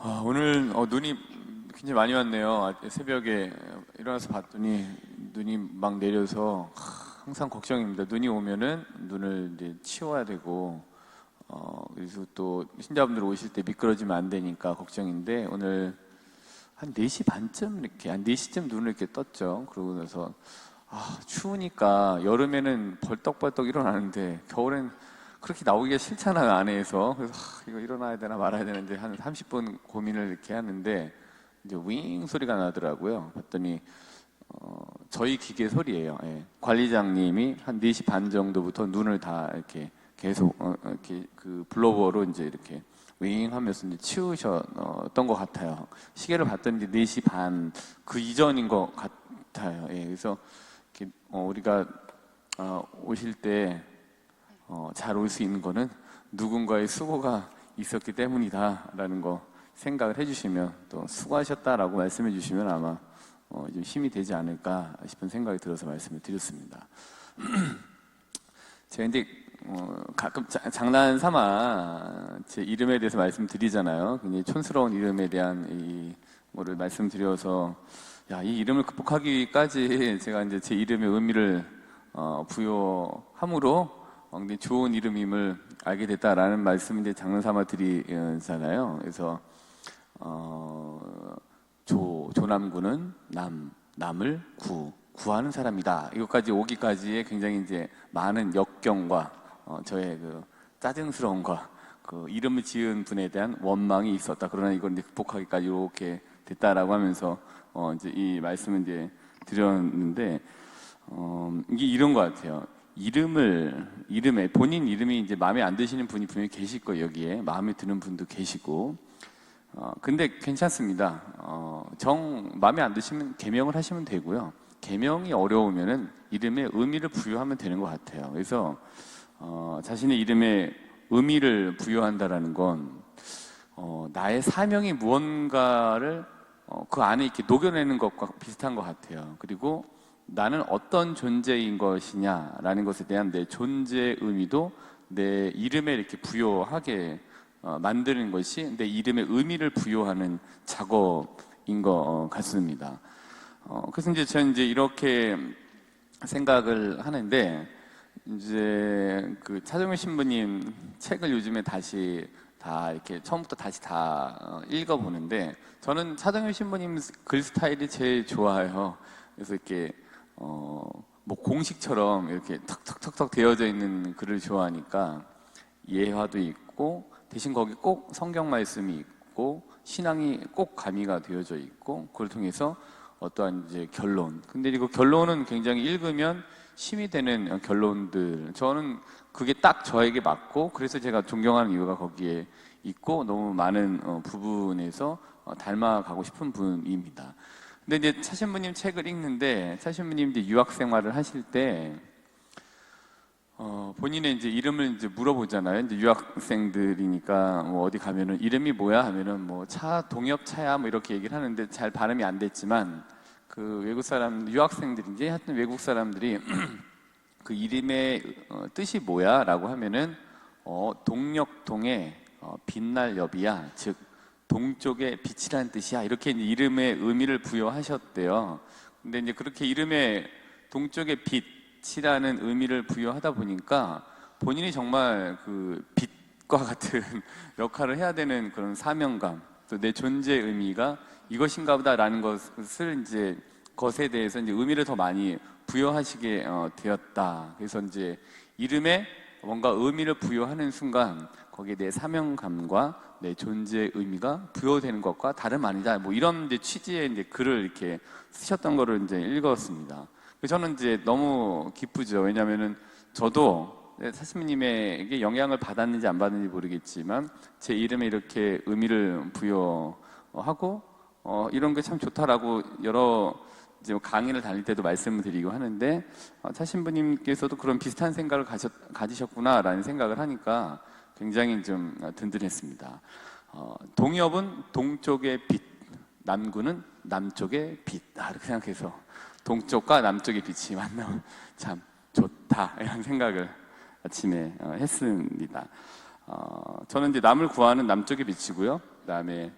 아, 오늘 어, 눈이 굉장히 많이 왔네요. 아, 새벽에 일어나서 봤더니 눈이 막 내려서 하, 항상 걱정입니다. 눈이 오면은 눈을 이제 치워야 되고 어, 그래서 또 신자분들 오실 때 미끄러지면 안 되니까 걱정인데 오늘 한 4시 반쯤 이렇게 한 4시쯤 눈을 이렇게 떴죠. 그러고 나서 아, 추우니까 여름에는 벌떡벌떡 일어나는데 겨울엔 그렇게 나오기가 싫잖아요, 안에서. 그래서 하, 이거 일어나야 되나 말아야 되는데 한 30분 고민을 이렇게 하는데 이제 윙 소리가 나더라고요. 봤더니 어, 저희 기계 소리예요. 예. 관리장님이 한 4시 반 정도부터 눈을 다 이렇게 계속 어, 어, 이렇게 그 블로버로 이제 이렇게 윙 하면서 이제 치우셨던 것 같아요. 시계를 봤더니 이제 4시 반 그 이전인 것 같아요. 예. 그래서 이렇게 어, 우리가 어, 오실 때 어, 잘올 수 있는 거는 누군가의 수고가 있었기 때문이다라는 거 생각을 해주시면 또 수고하셨다라고 말씀해 주시면 아마 어, 좀 힘이 되지 않을까 싶은 생각이 들어서 말씀을 드렸습니다. 제가 이제 어, 가끔 자- 장난 삼아 제 이름에 대해서 말씀드리잖아요. 굉장히 촌스러운 이름에 대한 이 뭐를 말씀드려서 야 이 이름을 극복하기까지 제가 이제 제 이름의 의미를 어, 부여함으로 어, 굉장히 좋은 이름임을 알게 됐다라는 말씀을 이제 장난 삼아 드리잖아요. 그래서 어, 조 조남구는 남 남을 구 구하는 사람이다. 이것까지 오기까지의 굉장히 이제 많은 역경과 어, 저의 그 짜증스러움과 그 이름을 지은 분에 대한 원망이 있었다. 그러나 이걸 이제 극복하기까지 이렇게 됐다라고 하면서 어, 이제 이 말씀을 이제 드렸는데 어, 이게 이런 것 같아요. 이름을 이름에 본인 이름이 이제 마음에 안 드시는 분이 분명히 계실 거예요. 여기에 마음에 드는 분도 계시고 어, 근데 괜찮습니다. 어, 정 마음에 안 드시면 개명을 하시면 되고요. 개명이 어려우면은 이름에 의미를 부여하면 되는 것 같아요. 그래서 어, 자신의 이름에 의미를 부여한다라는 건 어, 나의 사명이 무언가를 어, 그 안에 이렇게 녹여내는 것과 비슷한 것 같아요. 그리고 나는 어떤 존재인 것이냐라는 것에 대한 내 존재의 의미도 내 이름에 이렇게 부여하게 어, 만드는 것이 내 이름의 의미를 부여하는 작업인 것 같습니다. 어, 그래서 이제 저는 이제 이렇게 생각을 하는데 이제 그 차정일 신부님 책을 요즘에 다시 다 이렇게 처음부터 다시 다 어, 읽어보는데 저는 차정일 신부님 글 스타일이 제일 좋아요. 그래서 이렇게 어, 뭐 공식처럼 이렇게 턱턱턱턱 되어져 있는 글을 좋아하니까 예화도 있고 대신 거기 꼭 성경 말씀이 있고 신앙이 꼭 가미가 되어져 있고 그걸 통해서 어떠한 이제 결론. 근데 이거 결론은 굉장히 읽으면 힘이 되는 결론들. 저는 그게 딱 저에게 맞고 그래서 제가 존경하는 이유가 거기에 있고 너무 많은 어, 부분에서 어, 닮아가고 싶은 분입니다. 근데 이제 차신부님 책을 읽는데 차신부님 이제 유학 생활을 하실 때 어, 본인의 이제 이름을 이제 물어보잖아요. 이제 유학생들이니까 뭐 어디 가면은 이름이 뭐야 하면은 뭐 차 동엽 차야 뭐 이렇게 얘기를 하는데 잘 발음이 안 됐지만 그 외국 사람 유학생들인지 하여튼 외국 사람들이 그 이름의 어, 뜻이 뭐야라고 하면은 어, 동력동의 어, 빛날 여비야 즉 동쪽의 빛이라는 뜻이야 이렇게 이름의 의미를 부여하셨대요. 근데 이제 그렇게 이름에 동쪽의 빛이라는 의미를 부여하다 보니까 본인이 정말 그 빛과 같은 역할을 해야 되는 그런 사명감 또 내 존재의 의미가 이것인가 보다라는 것을 이제 것에 대해서 이제 의미를 더 많이 부여하시게 어, 되었다. 그래서 이제 이름에 뭔가 의미를 부여하는 순간 거기에 내 사명감과 내 존재의 의미가 부여되는 것과 다름 아니다. 뭐 이런 이제 취지의 이제 글을 이렇게 쓰셨던 거를 이제 읽었습니다. 저는 이제 너무 기쁘죠. 왜냐면은 저도 사스미님에게 영향을 받았는지 안 받았는지 모르겠지만 제 이름에 이렇게 의미를 부여하고 어, 이런 게 참 좋다라고 여러 이제 뭐 강의를 다닐 때도 말씀을 드리고 하는데 어, 차신부님께서도 그런 비슷한 생각을 가셨, 가지셨구나라는 생각을 하니까 굉장히 좀 든든했습니다. 어, 동엽은 동쪽의 빛, 남구는 남쪽의 빛. 아, 이렇게 생각해서 동쪽과 남쪽의 빛이 만나면 참 좋다 이런 생각을 아침에 어, 했습니다. 어, 저는 이제 남을 구하는 남쪽의 빛이고요. 그 다음에